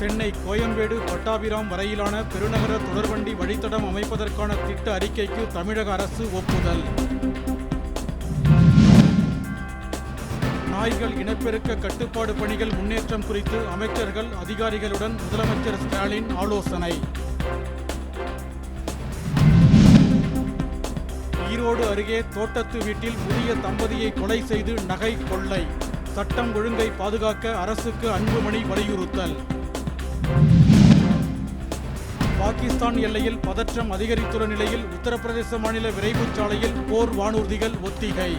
சென்னை கோயம்பேடு பட்டாபிராம் வரையிலான பெருநகர தொடர்வண்டி வழித்தடம் அமைப்பதற்கான திட்ட அறிக்கைக்கு தமிழக அரசு ஒப்புதல். நாய்கள் இனப்பெருக்க கட்டுப்பாடு பணிகள் முன்னேற்றம் குறித்து அமைச்சர்கள் அதிகாரிகளுடன் முதலமைச்சர் ஸ்டாலின் ஆலோசனை. ஈரோடு அருகே தோட்டத்து வீட்டில் புதிய தம்பதியை கொலை செய்து நகை கொள்ளை. சட்டம் ஒழுங்கை பாதுகாக்க அரசுக்கு அன்புமணி வலியுறுத்தல். பாகிஸ்தான் எல்லையில் பதற்றம் அதிகரித்துள்ள நிலையில் உத்தரப்பிரதேச மாநில விரைவுச் சாலையில் போர் வானூர்திகள் ஒத்திகை.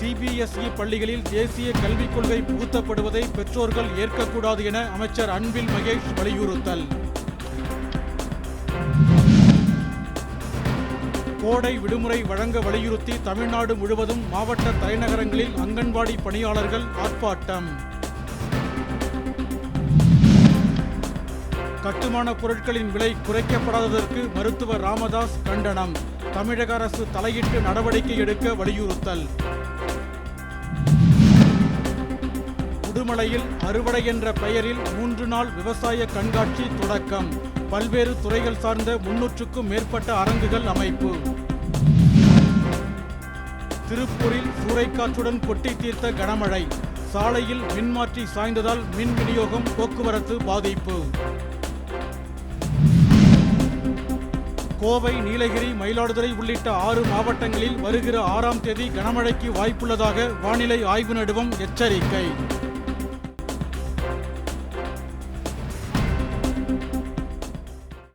சிபிஎஸ்இ பள்ளிகளில் தேசிய கல்விக் கொள்கை புகுத்தப்படுவதை பெற்றோர்கள் ஏற்கக்கூடாது என அமைச்சர் அன்பில் மகேஷ் வலியுறுத்தல். கோடை விடுமுறை வழங்க வலியுறுத்தி தமிழ்நாடு முழுவதும் மாவட்ட தலைநகரங்களில் அங்கன்வாடி பணியாளர்கள் ஆர்ப்பாட்டம். கட்டுமான பொருட்களின் விலை குறைக்கப்படாததற்கு மருத்துவர் ராமதாஸ் கண்டனம். தமிழக அரசு தலையிட்டு நடவடிக்கை எடுக்க வலியுறுத்தல். உடுமலையில் அறுவடை என்ற பெயரில் மூன்று நாள் விவசாய கண்காட்சி தொடக்கம். பல்வேறு துறைகள் சார்ந்த முன்னூற்றுக்கும் மேற்பட்ட அரங்குகள் அமைப்பு. திருப்பூரில் சூறைக்காற்றுடன் கொட்டி தீர்த்த கனமழை. சாலையில் மின்மாற்றி சாய்ந்ததால் மின் விநியோகம் போக்குவரத்து பாதிப்பு. கோவை நீலகிரி மயிலாடுதுறை உள்ளிட்ட ஆறு மாவட்டங்களில் வருகிற ஆறாம் தேதி கனமழைக்கு வாய்ப்புள்ளதாக வானிலை ஆய்வு நடுவம் எச்சரிக்கை.